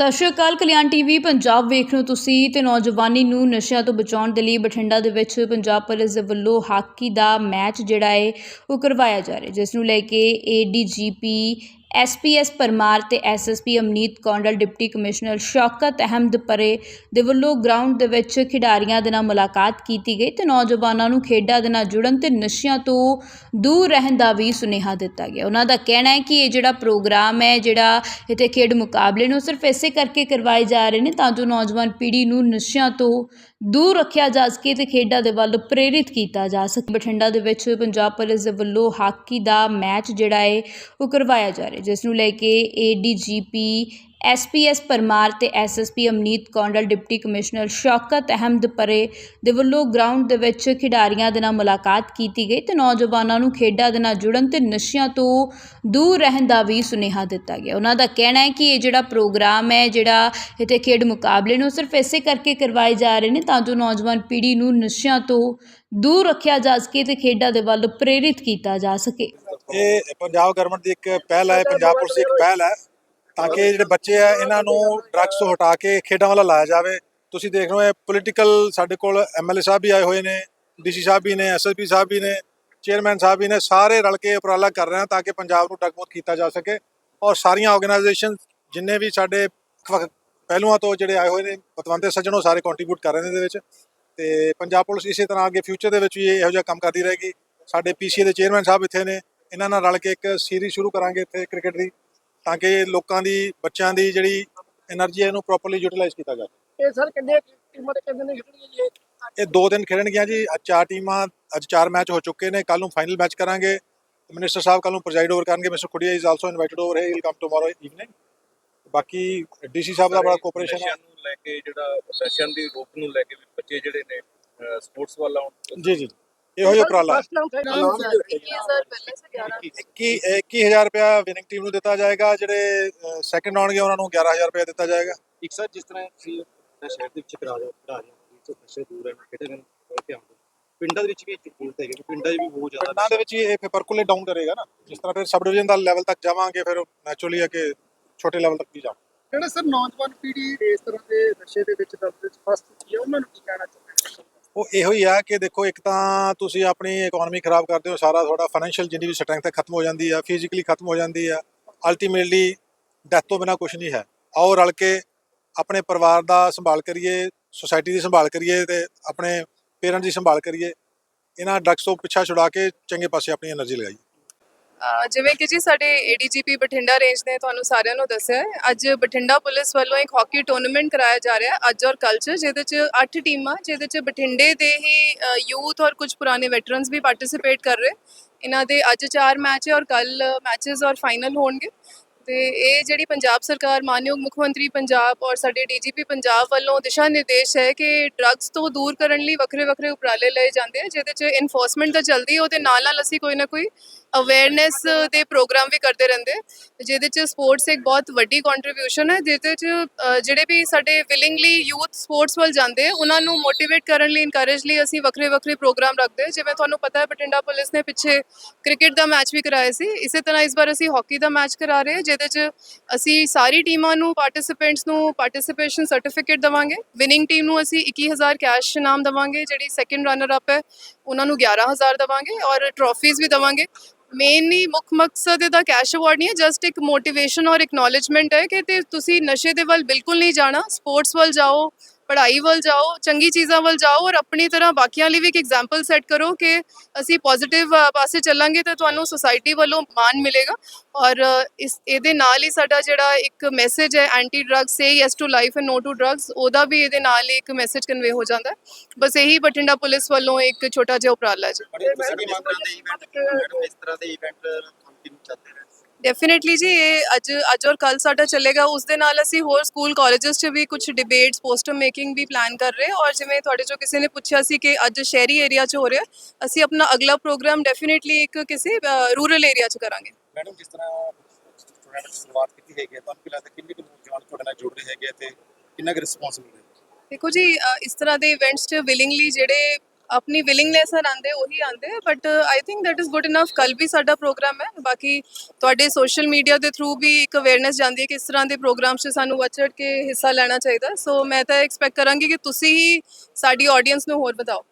ਸਤਿ ਸ਼੍ਰੀ ਅਕਾਲ, ਕਲਿਆਣ ਟੀਵੀ, ਪੰਜਾਬ ਵੇਖ ਰਹੇ ਹੋ ਤੁਸੀਂ ਤੇ ਨੌਜਵਾਨੀ ਨੂੰ ਨਸ਼ਿਆਂ ਤੋਂ ਬਚਾਉਣ ਦੇ ਲਈ ਬਠਿੰਡਾ ਦੇ ਵਿੱਚ ਪੰਜਾਬ ਪੁਲਿਸ ਦੇ ਵੱਲੋਂ ਹਾਕੀ ਦਾ ਮੈਚ ਜਿਹੜਾ ਹੈ, ਉਹ ਕਰਵਾਇਆ ਜਾ ਰਿਹਾ ਜਿਸ ਨੂੰ ਲੈ ਕੇ ਏਡੀਜੀਪੀ ਐਸਪੀਐਸ ਪਰਮਾਰ ਤੇ SSP Amneet Kondal deputy commissioner Shaukat Ahmad Parray ਦੇ ਵੱਲੋਂ ਗਰਾਊਂਡ ਦੇ ਵਿੱਚ ਖਿਡਾਰੀਆਂ ਦੇ ਨਾਲ ਮੁਲਾਕਾਤ ਕੀਤੀ ਗਈ ਤੇ ਨੌਜਵਾਨਾਂ ਨੂੰ ਖੇਡਾਂ ਦੇ ਨਾਲ ਜੁੜਨ ਤੇ ਨਸ਼ਿਆਂ ਤੋਂ ਦੂਰ ਰਹਿਣ ਦਾ ਵੀ ਸੁਨੇਹਾ ਦਿੱਤਾ ਗਿਆ। ਉਹਨਾਂ ਦਾ ਕਹਿਣਾ ਹੈ ਕਿ ਇਹ ਜਿਹੜਾ ਪ੍ਰੋਗਰਾਮ ਹੈ, ਜਿਹੜਾ ਇੱਥੇ ਖੇਡ ਮੁਕਾਬਲੇ ਨੂੰ ਸਿਰਫ ਇਸੇ ਕਰਕੇ ਕਰਵਾਏ ਜਾ ਰਹੇ ਨੇ ਤਾਂ ਜੋ ਨੌਜਵਾਨ ਪੀੜ੍ਹੀ ਨੂੰ ਨਸ਼ਿਆਂ ਤੋਂ ਦੂਰ ਰੱਖਿਆ ਜਾ ਸਕੇ ਤੇ ਖੇਡਾਂ ਦੇ ਵੱਲ ਪ੍ਰੇਰਿਤ ਕੀਤਾ ਜਾ ਸਕੇ। ਬਠਿੰਡਾ ਦੇ ਵਿੱਚ ਪੰਜਾਬ ਪੁਲਿਸ ਦੇ ਵੱਲੋਂ ਹਾਕੀ ਦਾ ਮੈਚ ਜਿਹੜਾ ਹੈ, ਉਹ ਕਰਵਾਇਆ ਜਾ ਰਿਹਾ। ਜਿਸ ਨੂੰ ਲੈ ਕੇ ਏਡੀਜੀਪੀ ਐਸਪੀਐਸ ਪਰਮਾਰ ਤੇ SSP Amneet Kondal deputy commissioner Shaukat Ahmad Parray ਦੇ ਵੱਲੋਂ ਗਰਾਊਂਡ ਦੇ ਵਿੱਚ ਖਿਡਾਰੀਆਂ ਦੇ ਨਾਲ ਮੁਲਾਕਾਤ ਕੀਤੀ ਗਈ ਤੇ ਨੌਜਵਾਨਾਂ ਨੂੰ ਖੇਡਾਂ ਦੇ ਨਾਲ ਜੁੜਨ ਤੇ ਨਸ਼ਿਆਂ ਤੋਂ ਦੂਰ ਰਹਿਣ ਦਾ ਵੀ ਸੁਨੇਹਾ ਦਿੱਤਾ ਗਿਆ। ਉਹਨਾਂ ਦਾ ਕਹਿਣਾ ਹੈ ਕਿ ਇਹ ਜਿਹੜਾ ਪ੍ਰੋਗਰਾਮ ਹੈ, ਜਿਹੜਾ ਇੱਥੇ ਖੇਡ ਮੁਕਾਬਲੇ ਨੂੰ ਸਿਰਫ ਇਸੇ ਕਰਕੇ ਕਰਵਾਏ ਜਾ ਰਹੇ ਨੇ ਤਾਂ ਜੋ ਨੌਜਵਾਨ ਪੀੜ੍ਹੀ ਨੂੰ ਨਸ਼ਿਆਂ ਤੋਂ ਦੂਰ ਰੱਖਿਆ ਜਾ ਸਕੇ ਤੇ ਖੇਡਾਂ ਦੇ ਵੱਲ ਪ੍ਰੇਰਿਤ ਕੀਤਾ ਜਾ ਸਕੇ। ਇਹ ਪੰਜਾਬ ਗਵਰਨਮੈਂਟ ਦੀ ਇੱਕ ਪਹਿਲ ਹੈ, ਪੰਜਾਬ ਪੁਲਿਸ ਦੀ ਇੱਕ ਪਹਿਲ ਹੈ। ਤਾਂ ਕਿ ਜਿਹੜੇ ਬੱਚੇ ਆ, ਇਹਨਾਂ ਨੂੰ ਡਰੱਗਸ ਤੋਂ ਹਟਾ ਕੇ ਖੇਡਾਂ ਵੱਲ ਲਾਇਆ ਜਾਵੇ। ਤੁਸੀਂ ਦੇਖ ਰਹੇ ਹੋ ਇਹ ਪੋਲੀਟੀਕਲ ਸਾਡੇ ਕੋਲ ਐਮਐਲਏ ਸਾਹਿਬ ਵੀ ਆਏ ਹੋਏ ਨੇ ਡੀਸੀ ਸਾਹਿਬ ਵੀ ਨੇ ਐਸਐਸਪੀ ਸਾਹਿਬ ਵੀ ਨੇ ਚੇਅਰਮੈਨ ਸਾਹਿਬ ਵੀ ਨੇ, ਸਾਰੇ ਰਲ ਕੇ ਉਪਰਾਲਾ ਕਰ ਰਹੇ ਹਨ ਤਾਂ ਕਿ ਪੰਜਾਬ ਨੂੰ ਡਗਮਗਤ ਕੀਤਾ ਜਾ ਸਕੇ। ਔਰ ਸਾਰੀਆਂ ਆਰਗੇਨਾਈਜੇਸ਼ਨ ਜਿੰਨੇ ਵੀ ਸਾਡੇ ਵੱਖ- ਪਹਿਲੂਆਂ ਤੋਂ ਜਿਹੜੇ ਆਏ ਹੋਏ ਨੇ, ਪਤਵੰਤੇ ਸੱਜਣੋ ਸਾਰੇ ਕੰਟਰੀਬਿਊਟ ਕਰ ਰਹੇ ਨੇ ਇਹਦੇ ਵਿੱਚ। ਤੇ ਪੰਜਾਬ ਪੁਲਿਸ ਇਸੇ ਤਰ੍ਹਾਂ ਅੱਗੇ ਫਿਊਚਰ ਦੇ ਵਿੱਚ ਵੀ ਇਹੋ ਜਿਹਾ ਕੰਮ ਕਰਦੀ ਰਹੇਗੀ। ਸਾਡੇ ਪੀਸੀਏ ਦੇ ਚੇਅਰਮੈਨ ਸਾਹਿਬ ਇੱਥੇ ਨੇ, ਇਹਨਾਂ ਨਾਲ ਰਲ ਕੇ ਇੱਕ ਸੀਰੀਜ਼ ਸ਼ੁਰੂ ਕਰਾਂਗੇ ਇੱਥੇ ਕ੍ਰਿਕਟ ਦੀ। ਤਾਂ ਕਿ ਲੋਕਾਂ ਦੀ ਬੱਚਿਆਂ ਦੀ ਜਿਹੜੀ એનર્ਜੀ ਹੈ ਇਹਨੂੰ ਪ੍ਰੋਪਰਲੀ ਯੂਟਿਲਾਈਜ਼ ਕੀਤਾ ਜਾਵੇ। ਇਹ ਸਰ ਕਿੰਨੇ ਟੀਮਾਂ ਦੇ ਕਿੰਨੇ ਖੇਡਣਗੇ ਜੀ? ਇਹ ਦੋ ਦਿਨ ਖੇਡਣਗੀਆਂ ਜੀ। ਅੱਜ ਚਾਰ ਟੀਮਾਂ ਅੱਜ ਚਾਰ ਮੈਚ ਹੋ ਚੁੱਕੇ ਨੇ। ਕੱਲ ਨੂੰ ਫਾਈਨਲ ਮੈਚ ਕਰਾਂਗੇ। ਮਿਨਿਸਟਰ ਸਾਹਿਬ ਕੱਲ ਨੂੰ ਪ੍ਰੈਜ਼ਾਈਡ ਓਵਰ ਕਰਨਗੇ। Mister Khuria is also invited over he will come tomorrow evening ਬਾਕੀ ਡੀਸੀ ਸਾਹਿਬ ਦਾ ਬੜਾ ਕੋਆਪਰੇਸ਼ਨ ਹੈ। ਨੂੰ ਲੈ ਕੇ ਜਿਹੜਾ ਸੈਸ਼ਨ ਦੀ ਰੋਕ ਨੂੰ ਲੈ ਕੇ ਬੱਚੇ ਜਿਹੜੇ ਨੇ ਸਪੋਰਟਸ ਵੱਲ ਆਉਣ। ਜੀ ਜੀ। ਇਹੋ ਜਿਹਾ ਉਪਰਾਲਾ. 21 21000 ਰੁਪਇਆ ਵਿਨਿੰਗ ਟੀਮ ਨੂੰ ਦਿੱਤਾ ਜਾਏਗਾ ਜਿਹੜੇ ਸੈਕੰਡ ਆਉਣਗੇ ਉਹਨਾਂ ਨੂੰ 11000 ਰੁਪਇਆ ਦਿੱਤਾ ਜਾਏਗਾ। ਇੱਕ ਸਰ ਜਿਸ ਤਰ੍ਹਾਂ ਤੁਸੀਂ ਸ਼ਹਿਰ ਦੇ ਵਿੱਚ ਕਰਾ ਰਹੇ ਹੋ ਕਰਾ ਰਹੇ ਹੋ ਤੋਂ ਨਸ਼ੇ ਦੂਰ ਰਹਿਣ ਖੇਡਣ ਨੂੰ ਧਿਆਨ ਦਿਓ ਪਿੰਡਾਂ ਦੇ ਵਿੱਚ ਵੀ ਜ਼ਰੂਰਤ ਹੈਗੀ ਕਿ ਪਿੰਡਾਂ 'ਚ ਵੀ ਬਹੁਤ ਜ਼ਿਆਦਾ ਪਿੰਡਾਂ ਦੇ ਵਿੱਚ ਇਹ ਫਿਰ ਪਰਕੁਲੇਟ ਡਾਊਨ ਕਰੇਗਾ ਨਾ। ਜਿਸ ਤਰ੍ਹਾਂ ਫਿਰ ਸਬ ਡਿਵੀਜ਼ਨ ਦਾ ਲੈਵਲ ਤੱਕ ਜਾਵਾਂਗੇ ਫਿਰ ਨੈਚੁਰਲੀ ਹੈ ਕਿ ਛੋਟੇ ਲੈਵਲ ਤੱਕ ਵੀ ਜਾਵਾਂਗੇ। ਜਿਹੜੇ ਸਰ ਨੌਜਵਾਨ ਪੀੜ੍ਹੀ ਇਸ ਤਰ੍ਹਾਂ ਦੇ ਨਸ਼ੇ ਦੇ ਵਿੱਚ ਵਿੱਚ ਫਸ ਚੁੱਕੀ ਹੈ? ਉਹਨਾਂ ਨੂੰ ਕੀ ਕਹਿਣਾ ਹੋ ਉਹ ਇਹੋ ਹੀ ਆ ਕਿ ਦੇਖੋ ਇੱਕ ਤਾਂ ਤੁਸੀਂ ਆਪਣੀ ਇਕਨੋਮੀ ਖਰਾਬ ਕਰਦੇ ਹੋ, ਸਾਰਾ ਤੁਹਾਡਾ ਫਾਈਨੈਂਸ਼ੀਅਲ ਜਿੰਨੀ ਵੀ ਸਟਰੈਂਥ ਹੈ ਖਤਮ ਹੋ ਜਾਂਦੀ ਆ ਫਿਜ਼ੀਕਲੀ ਖਤਮ ਹੋ ਜਾਂਦੀ ਆ। ਅਲਟੀਮੇਟਲੀ ਡੈਥ ਤੋਂ ਬਿਨਾ ਕੁਝ ਨਹੀਂ ਹੈ। ਆਓ ਰਲ ਕੇ ਆਪਣੇ ਪਰਿਵਾਰ ਦਾ ਸੰਭਾਲ ਕਰੀਏ ਸੋਸਾਇਟੀ ਦੀ ਸੰਭਾਲ ਕਰੀਏ ਤੇ ਆਪਣੇ ਪੇਰੈਂਟਸ ਦੀ ਸੰਭਾਲ ਕਰੀਏ। ਇਹਨਾਂ ਡਰੱਗਸ ਤੋਂ ਪਿੱਛਾ ਛੁਡਾ ਕੇ ਚੰਗੇ ਪਾਸੇ ਆਪਣੀ એનર્ਜੀ ਲਗਾਈਏ। ਅਹ ਜਿਵੇਂ ਕਿ ਜੀ ਸਾਡੇ ਏਡੀਜੀਪੀ ਬਠਿੰਡਾ ਰੇਂਜ ਨੇ ਤੁਹਾਨੂੰ ਸਾਰਿਆਂ ਨੂੰ ਦੱਸਿਆ ਹੈ। ਅੱਜ ਬਠਿੰਡਾ ਪੁਲਿਸ ਵੱਲੋਂ ਇੱਕ ਹਾਕੀ ਟੂਰਨਾਮੈਂਟ ਕਰਾਇਆ ਜਾ ਰਿਹਾ ਹੈ ਅੱਜ ਔਰ ਕੱਲ੍ਹ 'ਚ, ਜਿਹਦੇ 'ਚ 8 ਟੀਮਾਂ, ਜਿਹਦੇ 'ਚ ਬਠਿੰਡੇ ਦੇ ਹੀ ਯੂਥ ਔਰ ਕੁਝ ਪੁਰਾਣੇ ਵੈਟਰਨਸ ਵੀ ਪਾਰਟਿਸਿਪੇਟ ਕਰ ਰਹੇ। ਇਹਨਾਂ ਦੇ ਅੱਜ 4 ਮੈਚ ਹੈ ਔਰ ਕੱਲ ਮੈਚਸ ਔਰ ਫਾਈਨਲ ਹੋਣਗੇ। ਤੇ ਇਹ ਜਿਹੜੀ ਪੰਜਾਬ ਸਰਕਾਰ, ਮਾਨਯੋਗ ਮੁੱਖ ਮੰਤਰੀ ਪੰਜਾਬ ਔਰ ਸਾਡੇ ਡੀਜੀਪੀ ਪੰਜਾਬ ਵੱਲੋਂ ਦਿਸ਼ਾ ਨਿਰਦੇਸ਼ ਹੈ ਕਿ ਡਰੱਗਸ ਤੋਂ ਦੂਰ ਕਰਨ ਲਈ ਵੱਖਰੇ ਵੱਖਰੇ ਉਪਰਾਲੇ ਲਏ ਜਾਂਦੇ ਆ, ਜਿਹਦੇ 'ਚ ਇਨਫੋਰਸਮੈਂਟ ਤਾਂ ਜਲਦੀ ਉਹਦੇ ਨਾਲ ਨਾਲ ਅਸੀਂ ਕੋਈ ਨਾ ਕੋਈ ਅਵੇਅਰਨੈਸ ਦੇ ਪ੍ਰੋਗਰਾਮ ਵੀ ਕਰਦੇ ਰਹਿੰਦੇ। ਜਿਹਦੇ 'ਚ ਸਪੋਰਟਸ ਇੱਕ ਬਹੁਤ ਵੱਡੀ ਕੰਟਰੀਬਿਊਸ਼ਨ ਹੈ ਜਿਹਦੇ 'ਚ ਅ, ਜਿਹੜੇ ਵੀ ਸਾਡੇ ਵਿਲਿੰਗਲੀ ਯੂਥ ਸਪੋਰਟਸ ਵੱਲ ਜਾਂਦੇ ਆ ਉਹਨਾਂ ਨੂੰ ਮੋਟੀਵੇਟ ਕਰਨ ਲਈ ਇਨਕਰੇਜ ਲਈ ਅਸੀਂ ਵੱਖਰੇ ਵੱਖਰੇ ਪ੍ਰੋਗਰਾਮ ਰੱਖਦੇ। ਹਾਂ ਜਿਵੇਂ ਤੁਹਾਨੂੰ ਪਤਾ ਹੈ ਬਠਿੰਡਾ ਪੁਲਿਸ ਨੇ ਪਿੱਛੇ ਕ੍ਰਿਕਟ ਦਾ ਮੈਚ ਵੀ ਕਰਾਇਆ ਸੀ। ਇਸੇ ਤਰ੍ਹਾਂ ਇਸ ਵਾਰ ਅਸੀਂ ਹਾਕੀ ਦਾ ਮੈਚ ਕਰਾ ਰਹੇ ਹਾਂ ਜਿਹਦੇ 'ਚ ਅਸੀਂ ਸਾਰੀ ਟੀਮਾਂ ਨੂੰ ਪਾਰਟਿਸਿਪੈਂਟਸ ਨੂੰ ਪਾਰਟਿਸਿਪੇਸ਼ਨ ਸਰਟੀਫਿਕੇਟ ਦਵਾਂਗੇ। ਵਿਨਿੰਗ ਟੀਮ ਨੂੰ ਅਸੀਂ 21000 ਕੈਸ਼ ਇਨਾਮ ਦਵਾਂਗੇ ਜਿਹੜੀ ਸੈਕੰਡ ਰਨਰ ਅਪ ਹੈ। ਉਹਨਾਂ ਨੂੰ 11000 ਦਵਾਂਗੇ ਔਰ ਟਰੋਫੀਜ਼ ਵੀ ਦਵਾਂਗੇ। ਮੇਨਲੀ ਮੁੱਖ ਮਕਸਦ ਇਹਦਾ ਕੈਸ਼ ਅਵਾਰਡ ਨਹੀਂ ਹੈ ਜਸਟ ਇੱਕ ਮੋਟੀਵੇਸ਼ਨ ਔਰ ਇਕਨੋਲਜਮੈਂਟ ਹੈ ਕਿ ਤੇ ਤੁਸੀਂ ਨਸ਼ੇ ਦੇ ਵੱਲ ਬਿਲਕੁਲ ਨਹੀਂ ਜਾਣਾ ਸਪੋਰਟਸ ਵੱਲ ਜਾਓ ਪੜ੍ਹਾਈ ਵੱਲ ਜਾਓ ਚੰਗੀ ਚੀਜ਼ਾਂ ਵੱਲ ਜਾਓ ਔਰ ਆਪਣੀ ਤਰ੍ਹਾਂ ਬਾਕੀਆਂ ਲਈ ਵੀ ਇੱਕ ਐਗਜ਼ਾਮਪਲ ਸੈੱਟ ਕਰੋ ਕਿ ਅਸੀਂ ਪੋਜ਼ਿਟਿਵ ਪਾਸੇ ਚੱਲਾਂਗੇ ਤਾਂ ਤੁਹਾਨੂੰ ਸੁਸਾਇਟੀ ਵੱਲੋਂ ਮਾਨ ਮਿਲੇਗਾ ਔਰ ਇਸ ਇਹਦੇ ਨਾਲ ਹੀ ਸਾਡਾ ਜਿਹੜਾ ਇੱਕ ਮੈਸੇਜ ਹੈ anti drugs say yes to life and no to drugs ਉਹਦਾ ਵੀ ਇਹਦੇ ਨਾਲ ਹੀ ਇੱਕ ਮੈਸੇਜ ਕਨਵੇ ਹੋ ਜਾਂਦਾ। ਬਸ ਇਹੀ ਬਠਿੰਡਾ ਪੁਲਿਸ ਵੱਲੋਂ ਇੱਕ ਛੋਟਾ ਜਿਹਾ ਉਪਰਾਲਾ ਜੀ। ਇਸ ਤਰ੍ਹਾਂ ਦੇ ਇਵੈਂਟ ਇਸ ਤਰ੍ਹਾਂ ਦੇ ਇਵੈਂਟ ਡੈਫੀਨਿਟਲੀ ਜੀ ਇਹ ਅੱਜ ਅੱਜ ਔਰ ਕੱਲ ਸਾਡਾ ਚੱਲੇਗਾ। ਉਸ ਦੇ ਨਾਲ ਅਸੀਂ ਹੋਰ ਸਕੂਲ ਕਾਲਜਸ 'ਚ ਵੀ ਕੁਝ ਡਿਬੇਟਸ ਪੋਸਟਰ ਮੇਕਿੰਗ ਵੀ ਪਲਾਨ ਕਰ ਰਹੇ ਔਰ ਜਿਵੇਂ ਤੁਹਾਡੇ ਚੋਂ ਕਿਸੇ ਨੇ ਪੁੱਛਿਆ ਸੀ ਕਿ ਅੱਜ ਸ਼ਹਿਰੀ ਏਰੀਆ 'ਚ ਹੋ ਰਿਹਾ ਅਸੀਂ ਆਪਣਾ ਅਗਲਾ ਪ੍ਰੋਗਰਾਮ ਡੈਫੀਨਿਟਲੀ ਇੱਕ ਕਿਸੇ ਰੂਰਲ ਏਰੀਆ 'ਚ ਕਰਾਂਗੇ। ਮੈਡਮ ਜਿਸ ਤਰ੍ਹਾਂ ਨੇ ਸ਼ੁਰੂਆਤ ਕੀਤੀ ਹੈਗੀ ਹੈ ਤੁਹਾਨੂੰ ਕੀ ਲੱਗਦਾ ਕਿੰਨੇ ਕੁ ਨੌਜਵਾਨ ਤੁਹਾਡੇ ਨਾਲ ਜੁੜ ਰਹੇ ਹੈਗੇ ਤੇ ਕਿੰਨਾ ਕੁ ਰਿਸਪੌਂਸ ਮਿਲ ਰਿਹਾ? ਦੇਖੋ ਜੀ ਇਸ ਤਰ੍ਹਾਂ ਦੇ ਇਵੈਂਟਸ 'ਚ ਵਿਲਿੰਗਲੀ ਜਿਹੜੇ ਆਪਣੀ ਵਿਲਿੰਗਨੈਸ ਨਾਲ ਆਉਂਦੇ, ਉਹੀ ਆਉਂਦੇ but I think that is good enough ਕੱਲ ਵੀ ਸਾਡਾ ਪ੍ਰੋਗਰਾਮ ਹੈ, ਬਾਕੀ ਤੁਹਾਡੇ ਸੋਸ਼ਲ ਮੀਡੀਆ ਦੇ ਥਰੂ ਵੀ ਇੱਕ ਅਵੇਅਰਨੈਸ ਜਾਂਦੀ ਹੈ ਕਿ ਇਸ ਤਰ੍ਹਾਂ ਦੇ ਪ੍ਰੋਗਰਾਮਸ 'ਚ ਸਾਨੂੰ ਵੱਧ ਚੜ੍ਹ ਕੇ ਹਿੱਸਾ ਲੈਣਾ ਚਾਹੀਦਾ। ਸੋ ਮੈਂ ਤਾਂ ਐਕਸਪੈਕਟ ਕਰਾਂਗੀ ਕਿ ਤੁਸੀਂ ਹੀ ਸਾਡੀ ਆਡੀਅנס ਨੂੰ ਹੋਰ ਵਧਾਓ।